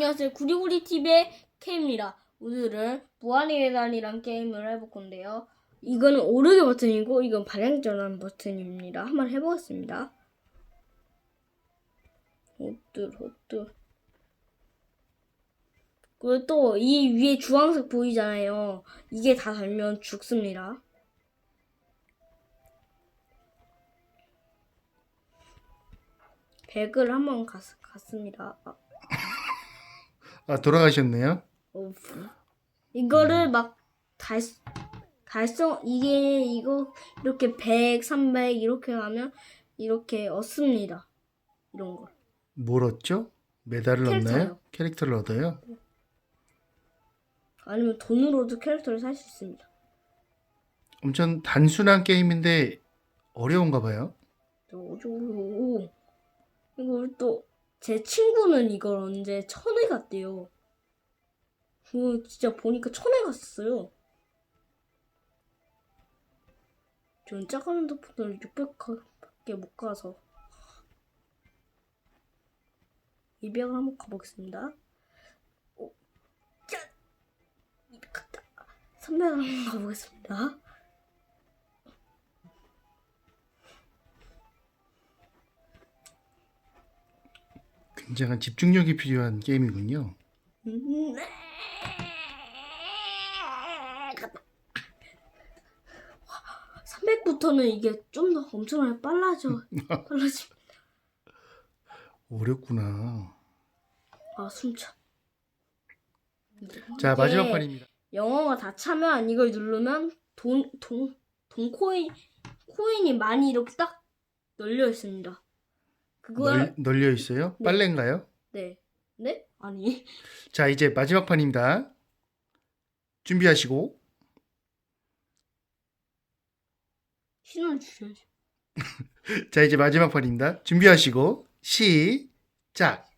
안녕하세요. 구리구리 TV의 K입니다. 오늘은 무한의 계단이란 게임을 해볼 건데요. 이거는 오르기 버튼이고 이건 발향전환 버튼입니다. 한번 해보겠습니다. 헛들 헛들. 그리고 또 이 위에 주황색 보이잖아요. 이게 다 달면 죽습니다. 백을 한번 갔, 갔습니다. 아, 아 돌아가셨네요. 어, 이거를 막 달, 달성, 이게, 이거, 이렇게 100, 300, 이렇게 하면, 이렇게 얻습니다. 이런 걸. 뭘 얻죠? 메달을 캐릭터요. 얻나요? 캐릭터를 얻어요? 아니면 돈으로도 캐릭터를 살 수 있습니다. 엄청 단순한 게임인데 어려운가 봐요. 어쩌고. 이걸 또, 제 친구는 이걸 언제 천에 갔대요. 그거 진짜 보니까 천에 갔어요. 저는 작은 핸드폰을 600밖에 못 가서. 200을 한번 가보겠습니다. 오, 짜! 200 갔다. 300을 한번 가보겠습니다. 굉장한 집중력이 필요한 게임이군요. 음, 네. 갔다. 300부터는 이게 좀 더 엄청나게 빨라져. 빨라지. 어렵구나. 아, 숨차. 자 마지막 판입니다. 영어가 다 차면 이걸 누르면 돈, 돈, 돈 코인, 코인이 많이 이렇게 딱 널려 있습니다. 그걸, 널, 널려 있어요? 네. 빨래인가요? 네. 네? 아니. 자 이제 마지막 판입니다. 준비하시고 신호를 주셔야죠. 자 이제 마지막 판입니다. 준비하시고 시작.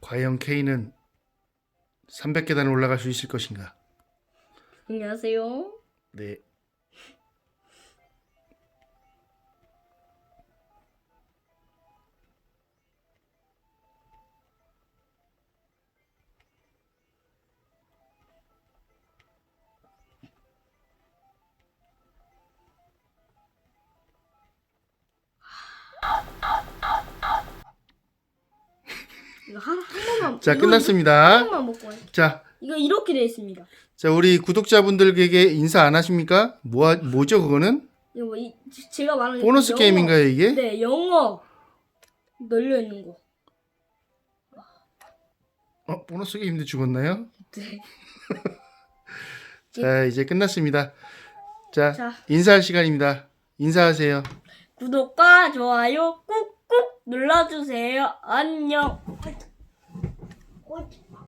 과연 K는 300계단을 올라갈 수 있을 것인가? 안녕하세요. 네. 이거 한, 한 번만. 자 이거- 끝났습니다. 한 번만 먹고 와요. 자, 이거 이렇게 되어 있습니다. 자 우리 구독자분들에게 인사 안 하십니까? 뭐 하- 뭐죠 그거는? 이거 뭐 이, 제가 말하는 보너스 영어. 게임인가요 이게? 네, 영어 널려 있는 거. 어 보너스 게임인데 죽었나요? 네. 자 이제 끝났습니다. 자 자, 인사할 시간입니다. 인사하세요. 구독과 좋아요 꾹꾹 눌러주세요. 안녕.